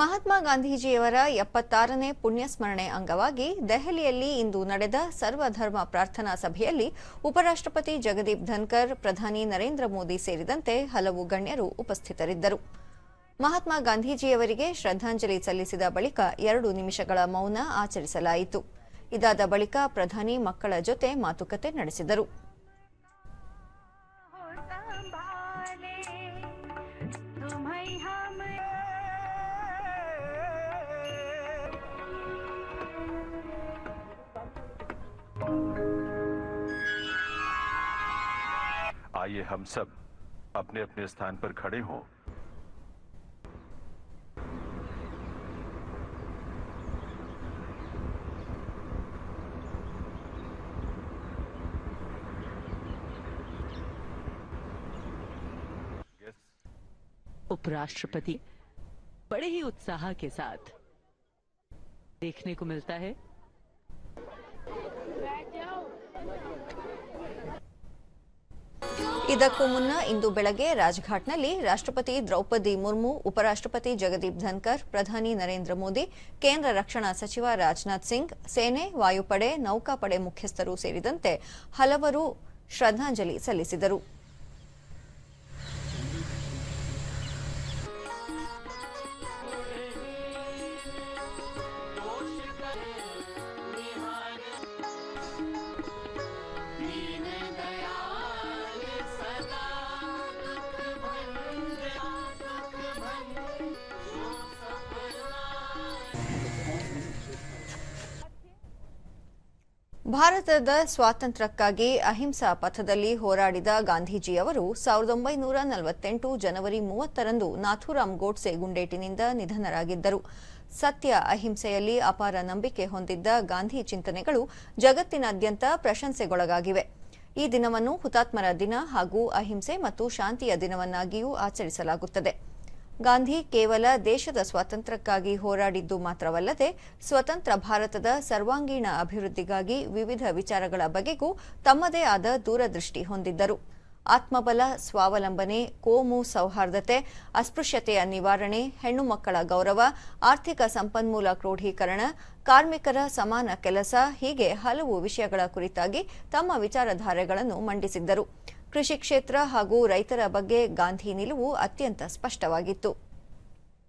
ಮಹಾತ್ಮ ಗಾಂಧೀಜಿಯವರ ಎಪ್ಪತ್ತಾರನೇ ಪುಣ್ಯಸ್ಮರಣೆ ಅಂಗವಾಗಿ ದೆಹಲಿಯಲ್ಲಿ ಇಂದು ನಡೆದ ಸರ್ವಧರ್ಮ ಪ್ರಾರ್ಥನಾ ಸಭೆಯಲ್ಲಿ ಉಪರಾಷ್ಟ್ರಪತಿ ಜಗದೀಪ್ ಧನ್ಕರ್, ಪ್ರಧಾನಿ ನರೇಂದ್ರ ಮೋದಿ ಸೇರಿದಂತೆ ಹಲವು ಗಣ್ಯರು ಉಪಸ್ಥಿತರಿದ್ದರು. ಮಹಾತ್ಮ ಗಾಂಧೀಜಿಯವರಿಗೆ ಶ್ರದ್ಧಾಂಜಲಿ ಸಲ್ಲಿಸಿದ ಬಳಿಕ ಎರಡು ನಿಮಿಷಗಳ ಮೌನ ಆಚರಿಸಲಾಯಿತು. ಇದಾದ ಬಳಿಕ ಪ್ರಧಾನಿ ಮಕ್ಕಳ ಜೊತೆ ಮಾತುಕತೆ ನಡೆಸಿದರು. आइए हम सब अपने अपने स्थान पर खड़े हों। उपराष्ट्रपति, बड़े ही उत्साह के साथ देखने को मिलता है। ಇದಕ್ಕೂ ಮುನ್ನ ಇಂದು ಬೆಳಗ್ಗೆ ರಾಜ್ಘಾಟ್ನಲ್ಲಿ ರಾಷ್ಟ್ರಪತಿ ದ್ರೌಪದಿ ಮುರ್ಮು, ಉಪರಾಷ್ಟ್ರಪತಿ ಜಗದೀಪ್ ಧನ್ಕರ್, ಪ್ರಧಾನಿ ನರೇಂದ್ರ ಮೋದಿ, ಕೇಂದ್ರ ರಕ್ಷಣಾ ಸಚಿವ ರಾಜನಾಥ್ ಸಿಂಗ್, ಸೇನೆ, ವಾಯುಪಡೆ, ನೌಕಾಪಡೆ ಮುಖ್ಯಸ್ಥರು ಸೇರಿದಂತೆ ಹಲವರು ಶ್ರದ್ಧಾಂಜಲಿ ಸಲ್ಲಿಸಿದರು. ಭಾರತದ ಸ್ವಾತಂತ್ರ್ಯಕ್ಕಾಗಿ ಅಹಿಂಸಾ ಪಥದಲ್ಲಿ ಹೋರಾಡಿದ ಗಾಂಧೀಜಿಯವರು ಸಾವಿರದ ಒಂಬೈನೂರ ನಲವತ್ತೆಂಟು ಜನವರಿ ಮೂವತ್ತರಂದು ನಾಥೂರಾಮ್ ಗೋಡ್ಸೆ ಗುಂಡೇಟಿನಿಂದ ನಿಧನರಾಗಿದ್ದರು. ಸತ್ಯ ಅಹಿಂಸೆಯಲ್ಲಿ ಅಪಾರ ನಂಬಿಕೆ ಹೊಂದಿದ್ದ ಗಾಂಧಿ ಚಿಂತನೆಗಳು ಜಗತ್ತಿನಾದ್ಯಂತ ಪ್ರಶಂಸೆಗೊಳಗಾಗಿವೆ. ಈ ದಿನವನ್ನು ಹುತಾತ್ಮರ ದಿನ ಹಾಗೂ ಅಹಿಂಸೆ ಮತ್ತು ಶಾಂತಿಯ ದಿನವನ್ನಾಗಿಯೂ ಆಚರಿಸಲಾಗುತ್ತದೆ. ಗಾಂಧಿ ಕೇವಲ ದೇಶದ ಸ್ವಾತಂತ್ರ್ಯಕ್ಕಾಗಿ ಹೋರಾಡಿದ್ದು ಮಾತ್ರವಲ್ಲದೆ ಸ್ವತಂತ್ರ ಭಾರತದ ಸರ್ವಾಂಗೀಣ ಅಭಿವೃದ್ಧಿಗಾಗಿ ವಿವಿಧ ವಿಚಾರಗಳ ಬಗೆಗೂ ತಮ್ಮದೇ ಆದ ದೂರದೃಷ್ಟಿ ಹೊಂದಿದ್ದರು. ಆತ್ಮಬಲ, ಸ್ವಾವಲಂಬನೆ, ಕೋಮು ಸೌಹಾರ್ದತೆ, ಅಸ್ಪೃಶ್ಯತೆಯ ನಿವಾರಣೆ ಹೆಣ್ಣು ಮಕ್ಕಳ ಗೌರವ, ಆರ್ಥಿಕ ಸಂಪನ್ಮೂಲ ಕ್ರೋಢೀಕರಣ, ಕಾರ್ಮಿಕರ ಸಮಾನ ಕೆಲಸ ಹೀಗೆ ಹಲವು ವಿಷಯಗಳ ಕುರಿತಾಗಿ ತಮ್ಮ ವಿಚಾರಧಾರೆಗಳನ್ನು ಮಂಡಿಸಿದ್ದರು. ಕೃಷಿ ಕ್ಷೇತ್ರ ಹಾಗೂ ರೈತರ ಬಗ್ಗೆ ಗಾಂಧಿ ನಿಲುವು ಅತ್ಯಂತ ಸ್ಪಷ್ಟವಾಗಿತ್ತು.